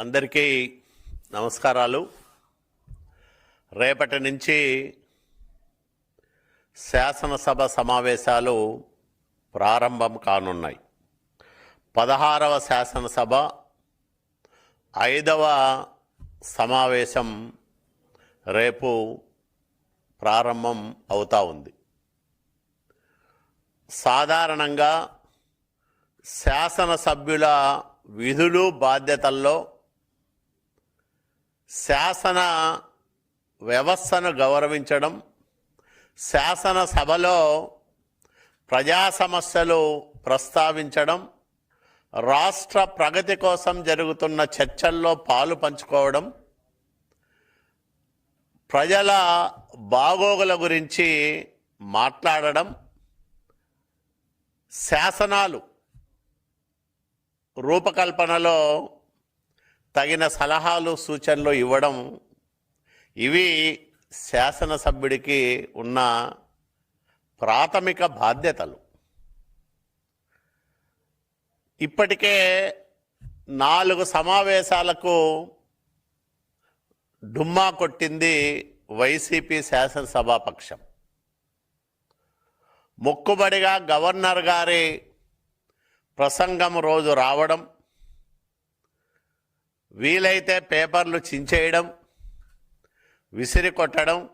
అందరికీ నమస్కారాలు. రేపటి నుంచి శాసనసభ సమావేశాలు ప్రారంభం కానున్నాయి. పదహారవ శాసనసభ ఐదవ సమావేశం రేపు ప్రారంభం అవుతా ఉంది. సాధారణంగా శాసనసభ్యుల విధులు బాధ్యతల్లో శాసన వ్యవస్థను గౌరవించడం శాసనసభలో ప్రజా సమస్యలు ప్రస్తావించడం రాష్ట్ర ప్రగతి కోసం జరుగుతున్న చర్చల్లో పాలు పంచుకోవడం ప్రజల బాగోగుల గురించి మాట్లాడడం శాసనాలు రూపకల్పనలో తగిన సలహాలు సూచనలు ఇవ్వడం ఇవి శాసనసభ్యుడికి ఉన్న ప్రాథమిక బాధ్యతలు. ఇప్పటికే నాలుగు సమావేశాలకు డుమ్మా కొట్టింది వైసీపీ శాసనసభాపక్షం మొక్కుబడిగా గవర్నర్ గారి ప్రసంగం రోజు రావడం వీలైతే పేపర్లు చించేయడం విసిరి కొట్టడం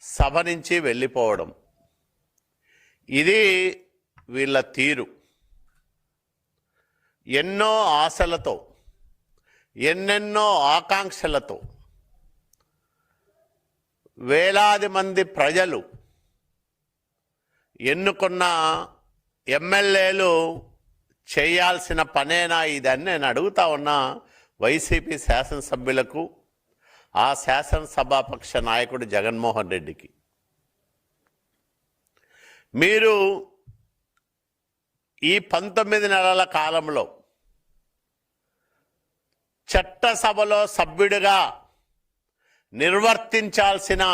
సభ నుంచి వెళ్ళిపోవడం. ఇది వీళ్ళ తీరు. ఎన్నో ఆశలతో ఎన్నెన్నో ఆకాంక్షలతో వేలాది మంది ప్రజలు ఎన్నుకున్న ఎమ్మెల్యేలు చేయాల్సిన పనేనా ఇదని నేను అడుగుతా ఉన్నా. వైసీపీ శాసనసభ్యులకు ఆ శాసనసభాపక్ష నాయకుడు జగన్మోహన్ రెడ్డికి. మీరు ఈ పంతొమ్మిది నెలల కాలంలో చట్టసభలో సభ్యుడిగా నిర్వర్తించాల్సిన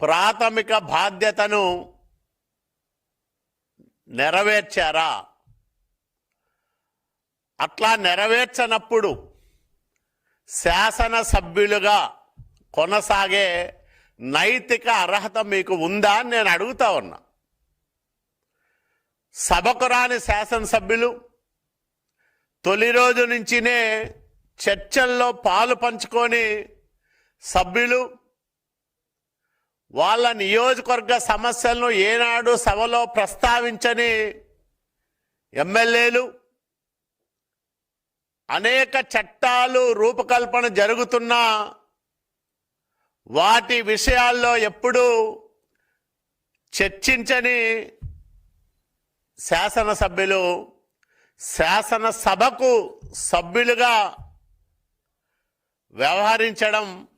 ప్రాథమిక బాధ్యతను నెరవేర్చారా? అట్లా నెరవేర్చనప్పుడు శాసనసభ్యులుగా కొనసాగే నైతిక అర్హత మీకు ఉందా అని నేను అడుగుతా ఉన్నా. సభకు రాని శాసనసభ్యులు తొలి రోజు నుంచినే చర్చల్లో పాలు పంచుకొని సభ్యులు వాళ్ళ నియోజకవర్గ సమస్యలను ఏనాడు సభలో ప్రస్తావించని ఎమ్మెల్యేలు అనేక చట్టాలు రూపకల్పన జరుగుతున్నా వాటి విషయాల్లో ఎప్పుడూ చర్చించని శాసనసభ్యులు శాసనసభకు సభ్యులుగా వ్యవహరించడం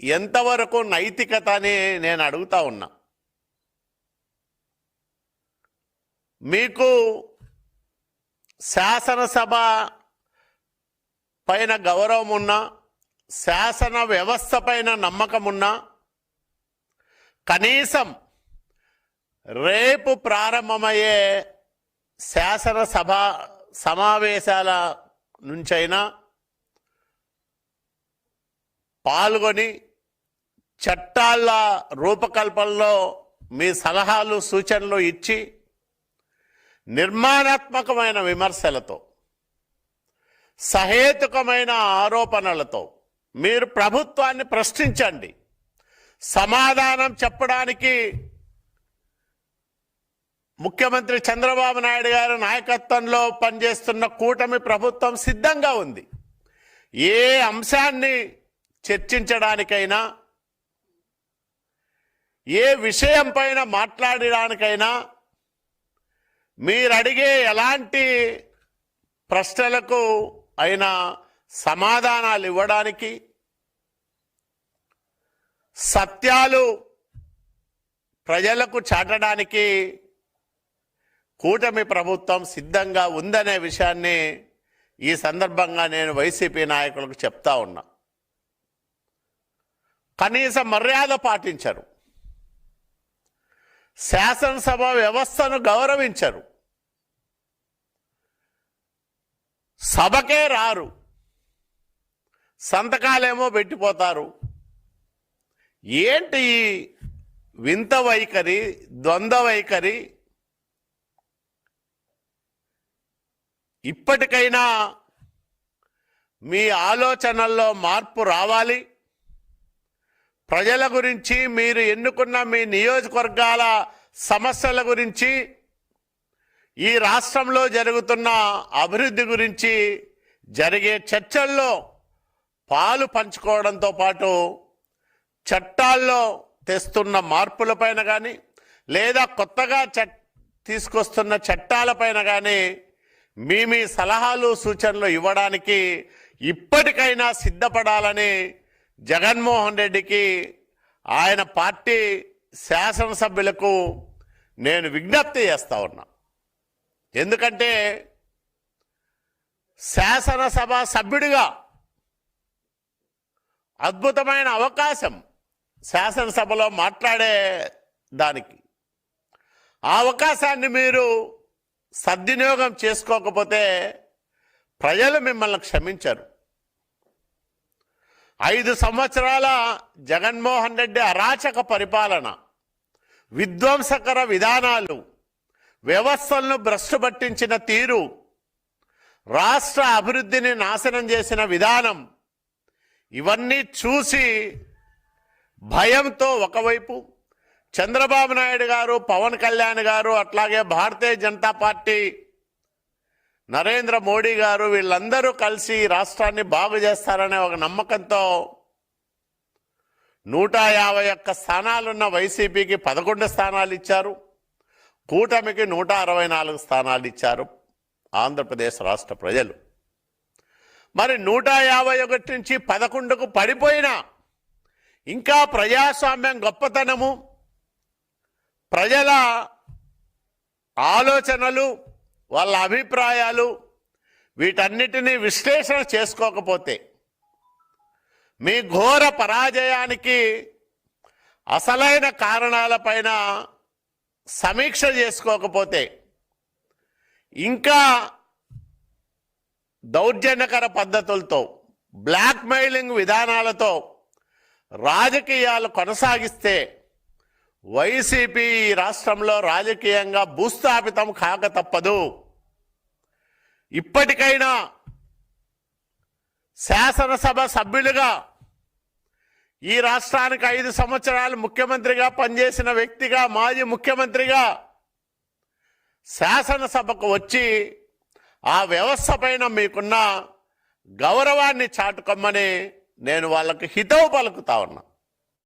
ఎంతవరకు నైతికత అని నేను అడుగుతా ఉన్నా. మీకు శాసనసభ పైన గౌరవం ఉన్నా శాసన వ్యవస్థ పైన నమ్మకం ఉన్నా కనీసం రేపు ప్రారంభమయ్యే శాసనసభ సమావేశాల నుంచైనా పాల్గొని చట్టాల రూపకల్పనలో మీ సలహాలు సూచనలు ఇచ్చి నిర్మాణాత్మకమైన విమర్శలతో సహేతుకమైన ఆరోపణలతో మీరు ప్రభుత్వాన్ని ప్రశ్నించండి. సమాధానం చెప్పడానికి ముఖ్యమంత్రి చంద్రబాబు నాయుడు గారి నాయకత్వంలో పనిచేస్తున్న కూటమి ప్రభుత్వం సిద్ధంగా ఉంది. ఏ అంశాన్ని చర్చించడానికైనా ఏ విషయం పైన మాట్లాడడానికైనా మీరు అడిగే ఎలాంటి ప్రశ్నలకు అయినా సమాధానాలు ఇవ్వడానికి సత్యాలు ప్రజలకు చాటడానికి కూటమి ప్రభుత్వం సిద్ధంగా ఉందనే విషయాన్ని ఈ సందర్భంగా నేను వైసీపీ నాయకులకు చెప్తా ఉన్నా. కనీస మర్యాద పాటించరు. శాసనసభ వ్యవస్థను గౌరవించరు. సభకే రారు. సంతకాలేమో పెట్టిపోతారు. ఏంటి ఈ వింత వైఖరి ద్వంద్వ వైఖరి? ఇప్పటికైనా మీ ఆలోచనల్లో మార్పు రావాలి? ప్రజల గురించి మీరు ఎన్నుకున్న మీ నియోజకవర్గాల సమస్యల గురించి ఈ రాష్ట్రంలో జరుగుతున్న అభివృద్ధి గురించి జరిగే చర్చల్లో పాలు పంచుకోవడంతో పాటు చట్టాల్లో తెస్తున్న మార్పులపైన కానీ లేదా కొత్తగా చట్ తీసుకొస్తున్న చట్టాలపైన కానీ మీ మీ సలహాలు సూచనలు ఇవ్వడానికి ఇప్పటికైనా సిద్ధపడాలని జగన్మోహన్ రెడ్డికి ఆయన పార్టీ శాసనసభ్యులకు నేను విజ్ఞప్తి చేస్తా ఉన్నా. ఎందుకంటే శాసనసభ సభ్యుడిగా అద్భుతమైన అవకాశం శాసనసభలో మాట్లాడే దానికి. ఆ అవకాశాన్ని మీరు సద్వినియోగం చేసుకోకపోతే ప్రజలు మిమ్మల్ని క్షమించరు. ఐదు సంవత్సరాల జగన్మోహన్ రెడ్డి అరాచక పరిపాలన విధ్వంసకర విధానాలు వ్యవస్థలను భ్రష్టు పట్టించిన తీరు రాష్ట్ర అభివృద్ధిని నాశనం చేసిన విధానం ఇవన్నీ చూసి భయంతో ఒకవైపు చంద్రబాబు నాయుడు గారు పవన్ కళ్యాణ్ గారు అట్లాగే భారతీయ జనతా పార్టీ నరేంద్ర మోడీ గారు వీళ్ళందరూ కలిసి రాష్ట్రాన్ని బాగు చేస్తారనే ఒక నమ్మకంతో నూట యాభై ఒక్క స్థానాలున్న వైసీపీకి పదకొండు స్థానాలు ఇచ్చారు. కూటమికి నూట అరవై నాలుగు స్థానాలు ఇచ్చారు ఆంధ్రప్రదేశ్ రాష్ట్ర ప్రజలు. మరి నూట యాభై ఒకటి నుంచి పదకొండుకు పడిపోయినా ఇంకా ప్రజాస్వామ్యం గొప్పతనము ప్రజల ఆలోచనలు వాళ్ళ అభిప్రాయాలు వీటన్నిటినీ విశ్లేషణ చేసుకోకపోతే మీ ఘోర పరాజయానికి అసలైన కారణాలపైన సమీక్ష చేసుకోకపోతే ఇంకా దౌర్జన్యకర పద్ధతులతో బ్లాక్మెయిలింగ్ విధానాలతో రాజకీయాలు కొనసాగిస్తే వైసీపీ ఈ రాష్ట్రంలో రాజకీయంగా భూస్థాపితం కాక తప్పదు. ఇప్పటికైనా శాసనసభ సభ్యులుగా ఈ రాష్ట్రానికి ఐదు సంవత్సరాలు ముఖ్యమంత్రిగా పనిచేసిన వ్యక్తిగా మాజీ ముఖ్యమంత్రిగా శాసనసభకు వచ్చి ఆ వ్యవస్థ పైన మీకున్న గౌరవాన్ని చాటుకోమని నేను వాళ్ళకి హితవు పలుకుతా ఉన్నా.